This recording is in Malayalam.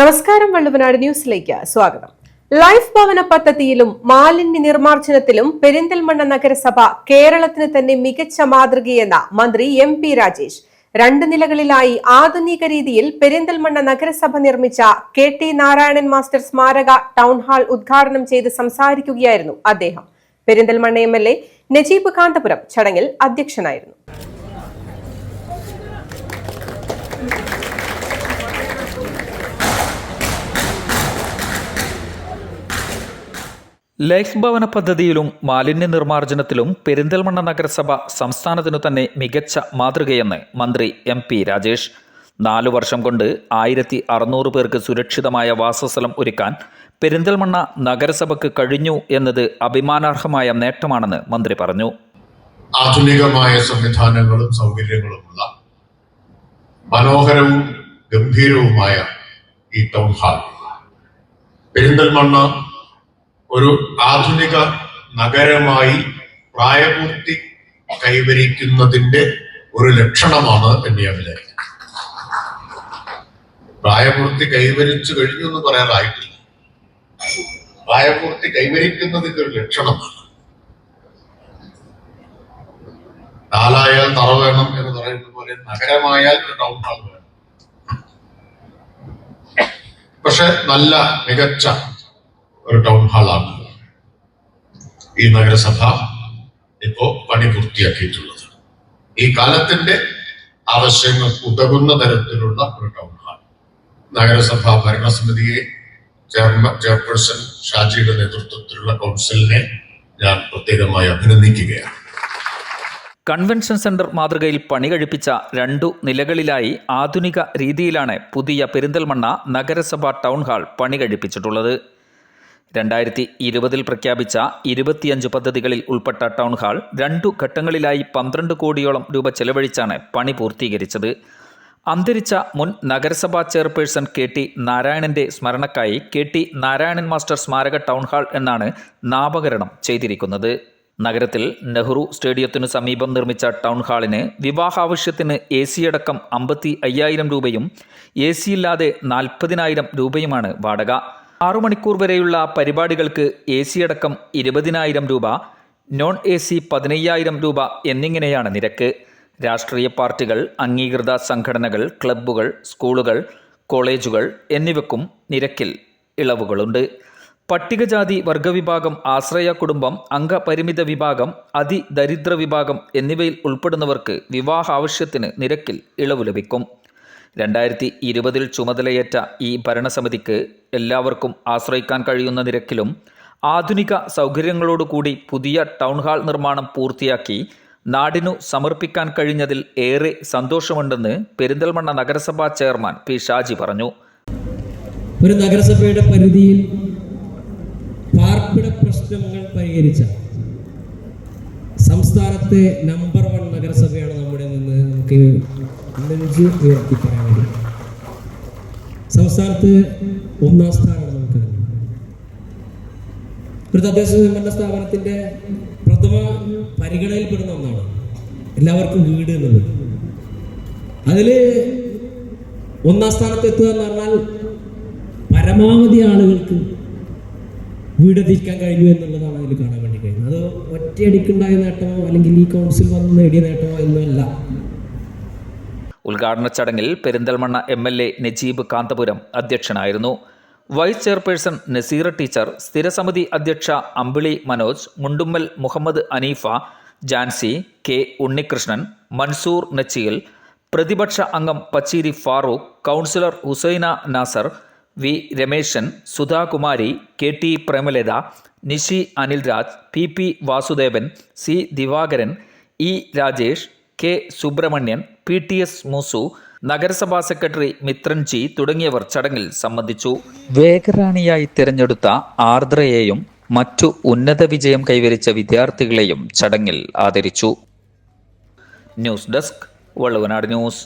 നമസ്കാരം വള്ളുവനാട് ന്യൂസിലേക്ക് സ്വാഗതം. ലൈഫ് ഭവന പദ്ധതിയിലും മാലിന്യ നിർമ്മാർജനത്തിലും പെരിന്തൽമണ്ണ നഗരസഭ കേരളത്തിന് തന്നെ മികച്ച മാതൃകയെന്ന മന്ത്രി എം പി രാജേഷ്. രണ്ട് നിലകളിലായി ആധുനിക രീതിയിൽ പെരിന്തൽമണ്ണ നഗരസഭ നിർമ്മിച്ച കെ ടി നാരായണൻ മാസ്റ്റർ സ്മാരക ടൗൺ ഹാൾ ഉദ്ഘാടനം ചെയ്ത് സംസാരിക്കുകയായിരുന്നു അദ്ദേഹം. Perinthalmanna M L A Najeeb Kanthapuram ചടങ്ങിൽ അധ്യക്ഷനായിരുന്നു. ലൈഫ് ഭവന പദ്ധതിയിലും മാലിന്യ നിർമ്മാർജനത്തിലും പെരിന്തൽമണ്ണ നഗരസഭ സംസ്ഥാനത്തിനു തന്നെ മികച്ച മാതൃകയെന്ന് മന്ത്രി എം പി രാജേഷ്. നാലു വർഷം കൊണ്ട് ആയിരത്തി അറുന്നൂറ് പേർക്ക് സുരക്ഷിതമായ വാസസ്ഥലം ഒരുക്കാൻ പെരിന്തൽമണ്ണ നഗരസഭയ്ക്ക് കഴിഞ്ഞു എന്നത് അഭിമാനാർഹമായ നേട്ടമാണെന്ന് മന്ത്രി പറഞ്ഞു. ആധുനികമായ സംവിധാനങ്ങളും സൗകര്യങ്ങളുമുള്ള മനോഹരവും ഗംഭീരവുമായ ഈ ടൗൺ ഹാൾ. പെരിന്തൽമണ്ണ ഒരു ആധുനിക നഗരമായി പ്രായപൂർത്തി കൈവരിക്കുന്നതിന്റെ ഒരു ലക്ഷണമാണ് കന്യാകുമാരി പ്രായപൂർത്തി കൈവരിച്ചു കഴിഞ്ഞു എന്ന് പറയാറായിട്ടില്ല. പ്രായപൂർത്തി കൈവരിക്കുന്നതിന്റെ ഒരു ലക്ഷണമാണ്. നാലായാൽ തറ വേണം എന്ന് പറയുന്ന പോലെ നഗരമായാൽ ഒരു ടൗൺ ഹാൾ വേണം. പക്ഷെ നല്ല മികച്ച ഒരു ടൗൺ ഹാളാണ് ഈ നഗരസഭ ഇപ്പോ പണി പൂർത്തിയാക്കിയിട്ടുള്ളത്. ഈ കാലത്തിന്റെ ആവശ്യങ്ങൾ ഉതകുന്ന തരത്തിലുള്ള ഒരു ടൗൺ ഹാൾ നഗരസഭ ഭരണസമിതിയെ ചെയർമ ചെയർപേഴ്സൺ ഷാജിയുടെ നേതൃത്വത്തിലുള്ള കൗൺസിലിനെ ഞാൻ പ്രത്യേകമായി അഭിനന്ദിക്കുകയാണ്. കൺവെൻഷൻ സെന്റർ മാതൃകയിൽ പണി കഴിപ്പിച്ച രണ്ടു നിലകളിലായി ആധുനിക രീതിയിലാണ് പുതിയ പെരിന്തൽമണ്ണ നഗരസഭ ടൗൺ ഹാൾ പണി കഴിപ്പിച്ചിട്ടുള്ളത്. രണ്ടായിരത്തി ഇരുപതിൽ പ്രഖ്യാപിച്ച ഇരുപത്തിയഞ്ച് പദ്ധതികളിൽ ഉൾപ്പെട്ട ടൗൺ ഹാൾ രണ്ടു ഘട്ടങ്ങളിലായി പന്ത്രണ്ട് കോടിയോളം രൂപ ചെലവഴിച്ചാണ് പണി പൂർത്തീകരിച്ചത്. അന്തരിച്ച മുൻ നഗരസഭാ ചെയർപേഴ്സൺ കെ ടി നാരായണന്റെ സ്മരണക്കായി കെ ടി നാരായണൻ മാസ്റ്റർ സ്മാരക ടൗൺ ഹാൾ എന്നാണ് നാമകരണം ചെയ്തിരിക്കുന്നത്. നഗരത്തിൽ നെഹ്റു സ്റ്റേഡിയത്തിനു സമീപം നിർമ്മിച്ച ടൗൺ ഹാളിന് വിവാഹാവശ്യത്തിന് എ സി അടക്കം അമ്പത്തി അയ്യായിരം രൂപയും എ സി ഇല്ലാതെ നാൽപ്പതിനായിരം രൂപയുമാണ് വാടക. ആറു മണിക്കൂർ വരെയുള്ള പരിപാടികൾക്ക് എ സി അടക്കം ഇരുപതിനായിരം രൂപ നോൺ എ സി പതിനയ്യായിരം രൂപ എന്നിങ്ങനെയാണ് നിരക്ക്. രാഷ്ട്രീയ പാർട്ടികൾ അംഗീകൃത സംഘടനകൾ ക്ലബ്ബുകൾ സ്കൂളുകൾ കോളേജുകൾ എന്നിവയ്ക്കും നിരക്കിൽ ഇളവുകളുണ്ട്. പട്ടികജാതി വർഗവിഭാഗം ആശ്രയ കുടുംബം അംഗപരിമിത വിഭാഗം അതിദരിദ്ര വിഭാഗം എന്നിവയിൽ ഉൾപ്പെടുന്നവർക്ക് വിവാഹ ആവശ്യത്തിന് നിരക്കിൽ ഇളവ് ലഭിക്കും. രണ്ടായിരത്തി ഇരുപതിൽ ചുമതലയേറ്റ ഈ ഭരണസമിതിക്ക് എല്ലാവർക്കും ആശ്രയിക്കാൻ കഴിയുന്ന നിരക്കിലും ആധുനിക സൗകര്യങ്ങളോടുകൂടി പുതിയ ടൗൺ ഹാൾ നിർമ്മാണം പൂർത്തിയാക്കി നാടിനു സമർപ്പിക്കാൻ കഴിഞ്ഞതിൽ ഏറെ സന്തോഷമുണ്ടെന്ന് പെരിന്തൽമണ്ണ നഗരസഭാ ചെയർമാൻ പി ഷാജി പറഞ്ഞു. ഒരു നഗരസഭയുടെ പരിധിയിൽ പാർപ്പിട പ്രശ്നങ്ങൾ പരിഹരിച്ച സംസ്ഥാനത്തെ നമ്പർ വൺ നഗരസഭയാണ് നമ്മുടെ നിന്ന് നമുക്ക് നെഞ്ച് ഉയർത്തി പറയാൻ വേണ്ടി. സംസ്ഥാനത്ത് ഒന്നാം സ്ഥാനമാണ് നമുക്ക് ഒരു തദ്ദേശ സ്വയംഭരണ സ്ഥാപനത്തിന്റെ പ്രഥമ പരിഗണനയിൽപ്പെടുന്ന ഒന്നാണ് എല്ലാവർക്കും വീട് എന്നുള്ളത് അതിൽ ഒന്നാം സ്ഥാനത്ത് എത്തുക എന്ന് പറഞ്ഞാൽ പരമാവധി ആളുകൾക്ക് വീടെത്തിക്കാൻ കഴിഞ്ഞു എന്നുള്ളതാണ് അതിൽ കാണാൻ വേണ്ടി കഴിയുന്നത്. അത് ഒറ്റയടിക്കുണ്ടായ നേട്ടമോ അല്ലെങ്കിൽ ഈ കൗൺസിൽ വന്ന് നേടിയ നേട്ടമോ എന്നല്ല. ഉദ്ഘാടന ചടങ്ങിൽ Perinthalmanna M L A Najeeb Kanthapuram അധ്യക്ഷനായിരുന്നു. വൈസ് ചെയർപേഴ്സൺ നസീറ ടീച്ചർ സ്ഥിരസമിതി അധ്യക്ഷ അമ്പിളി മനോജ് മുണ്ടുമ്മൽ മുഹമ്മദ് അനീഫ ജാൻസി കെ ഉണ്ണികൃഷ്ണൻ മൻസൂർ നച്ചിയിൽ പ്രതിപക്ഷ അംഗം Pacheeri Farooq councillor Husaina Nasar V Rameshan Sudhakumari K T Premalatha Nishi Anilraj P P Vasudevan C Divakaran E Rajesh K Subrahmanyan P T S Moosu നഗരസഭാ സെക്രട്ടറി മിത്രൻ ജി തുടങ്ങിയവർ ചടങ്ങിൽ സംബന്ധിച്ചു. വേഗറാണിയായി തിരഞ്ഞെടുത്ത ആർദ്രയെയും മറ്റു ഉന്നത വിജയം കൈവരിച്ച വിദ്യാർത്ഥികളെയും ചടങ്ങിൽ ആദരിച്ചു. News desk Valluvanad news.